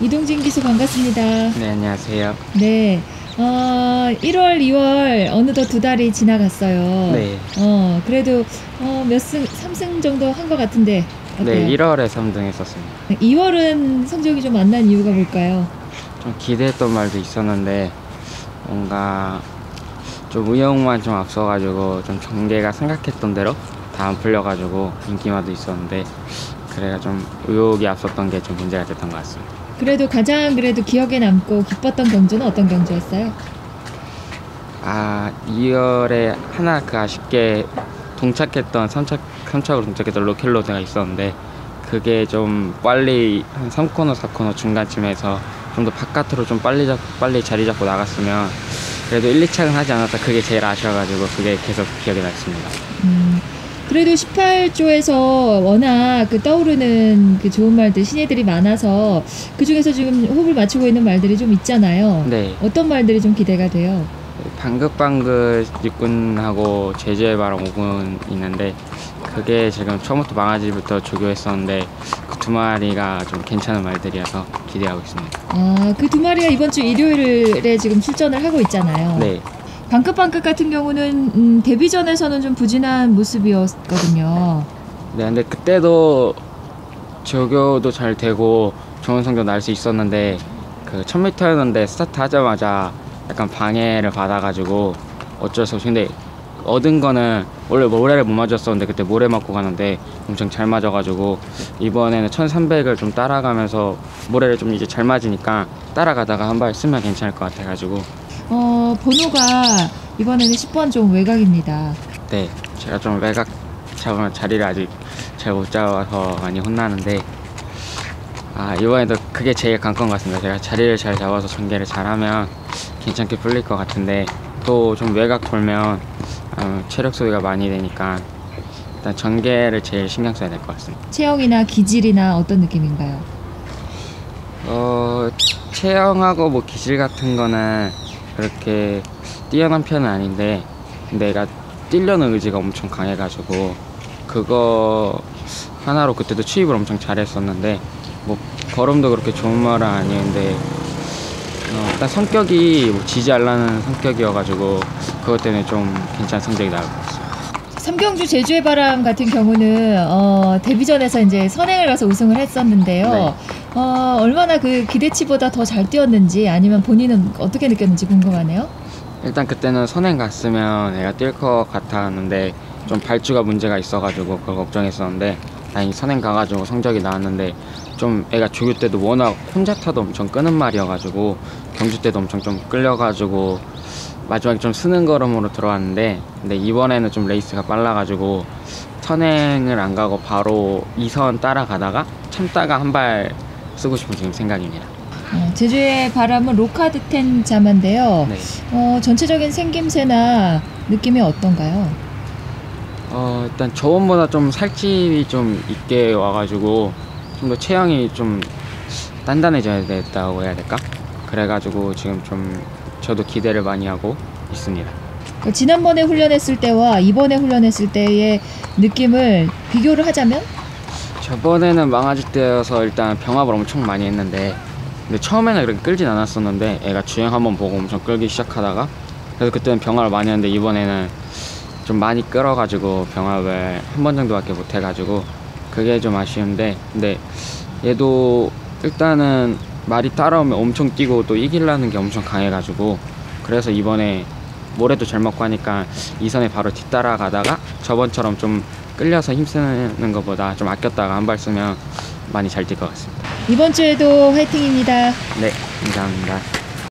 이동진 기수 반갑습니다. 네, 안녕하세요. 네. 어, 1월, 2월 어느덧 두 달이 지나갔어요. 네. 어, 그래도 어, 몇 승, 3승 정도 한 것 같은데. 네, 어때요? 1월에 3등 했었습니다. 2월은 성적이 좀 안 난 이유가 뭘까요? 좀 기대했던 말도 있었는데 뭔가 좀 의욕만 좀 앞서가지고 좀 전개가 생각했던 대로 다 안 풀려가지고 인기마도 있었는데 그래가 좀 의욕이 앞섰던 게 좀 문제가 됐던 것 같습니다. 그래도 가장 그래도 기억에 남고 기뻤던 경주는 어떤 경주였어요? 아 2월에 하나 그 아쉽게 동착했던 3착, 3착으로 동착했던 로켈로드가 있었는데 그게 좀 빨리 한 3코너 4코너 중간쯤에서 좀 더 바깥으로 좀 빨리 잡, 빨리 자리 잡고 나갔으면 그래도 1, 2착은 하지 않았다 그게 제일 아쉬워가지고 그게 계속 기억에 남습니다 음, 그래도 18조에서 워낙 그 떠오르는 그 좋은 말들, 신예들이 많아서 그 중에서 지금 호흡을 맞추고 있는 말들이 좀 있잖아요. 네 어떤 말들이 좀 기대가 돼요? 방긋방긋 육군하고 제주의 바람 5군 있는데 그게 지금 처음부터 망아지부터 조교했었는데 그 두 마리가 좀 괜찮은 말들이어서 기대하고 있습니다 아, 그 두 마리가 이번 주 일요일에 지금 출전을 하고 있잖아요. 네 방긋방긋 같은 경우는 음, 데뷔 전에서는 좀 부진한 모습이었거든요. 네, 근데 그때도 조교도 잘 되고 좋은 성적 날 수 있었는데 그 1000m였는데 스타트 하자마자 약간 방해를 받아가지고 어쩔 수 없이 근데 얻은 거는 원래 모래를 못 맞았었는데 그때 모래 맞고 가는데 엄청 잘 맞아가지고 이번에는 1300을 좀 따라가면서 모래를 좀 이제 잘 맞으니까 따라가다가 한 발 쓰면 괜찮을 것 같아가지고 어, 번호가 이번에는 10번 좀 외곽입니다. 네 제가 좀 외곽 잡으면 자리를 아직 잘 못 잡아서 많이 혼나는데 아 이번에도 그게 제일 관건 같습니다 제가 자리를 잘 잡아서 전개를 잘하면 괜찮게 풀릴 것 같은데 또 좀 외곽 돌면 어, 체력 소비가 많이 되니까 일단 전개를 제일 신경 써야 될 것 같습니다 체형이나 기질이나 어떤 느낌인가요? 어 체형하고 뭐 기질 같은 거는 그렇게 뛰어난 편은 아닌데 내가 뛰려는 의지가 엄청 강해가지고 그거 하나로 그때도 취입을 엄청 잘했었는데 뭐 걸음도 그렇게 좋은 말은 아니었는데 어, 일단 성격이 뭐 지지 않라는 성격이어가지고 그것 때문에 좀 괜찮은 성적이 같습니다. 삼경주 제주의 바람 같은 경우는 어, 데뷔전에서 이제 선행을 가서 우승을 했었는데요. 네. 어, 얼마나 그 기대치보다 더 잘 뛰었는지 아니면 본인은 어떻게 느꼈는지 궁금하네요. 일단 그때는 선행 갔으면 애가 뛸 것 같았는데 좀 발주가 문제가 있어가지고 그걸 걱정했었는데 다행히 선행 가가지고 성적이 나왔는데 좀 애가 조교 때도 워낙 혼자 타도 엄청 끄는 말이어가지고 경주 때도 엄청 좀 끌려가지고 마지막에 좀 쓰는 걸음으로 들어왔는데 근데 이번에는 좀 레이스가 빨라가지고 선행을 안 가고 바로 2선 따라가다가 참다가 한 발 쓰고 싶은 지금 생각입니다. 어, 제주의 바람은 로카드 텐 자마인데요. 네. 어, 전체적인 생김새나 느낌이 어떤가요? 어 일단 저번보다 좀 살집이 좀 있게 와가지고 좀 더 체형이 좀 단단해져야 됐다고 해야 될까? 그래가지고 지금 좀 저도 기대를 많이 하고 있습니다. 그 지난번에 훈련했을 때와 이번에 훈련했을 때의 느낌을 비교를 하자면 저번에는 망아지 때여서 일단 병합을 엄청 많이 했는데 근데 처음에는 그렇게 끌진 않았었는데 애가 주행 한번 보고 엄청 끌기 시작하다가 그래서 그때는 병합을 많이 했는데 이번에는 좀 많이 끌어가지고 병합을 한 번 정도밖에 못 해가지고 그게 좀 아쉬운데 근데 얘도 일단은 말이 따라오면 엄청 뛰고 또 이기려는 게 엄청 강해가지고 그래서 이번에 모래도 잘 먹고 하니까 이 선에 바로 뒤따라 가다가 저번처럼 좀 끌려서 힘쓰는 것보다 좀 아꼈다가 한 발 쓰면 많이 잘 뛸 것 같습니다. 이번 주에도 화이팅입니다. 네, 감사합니다.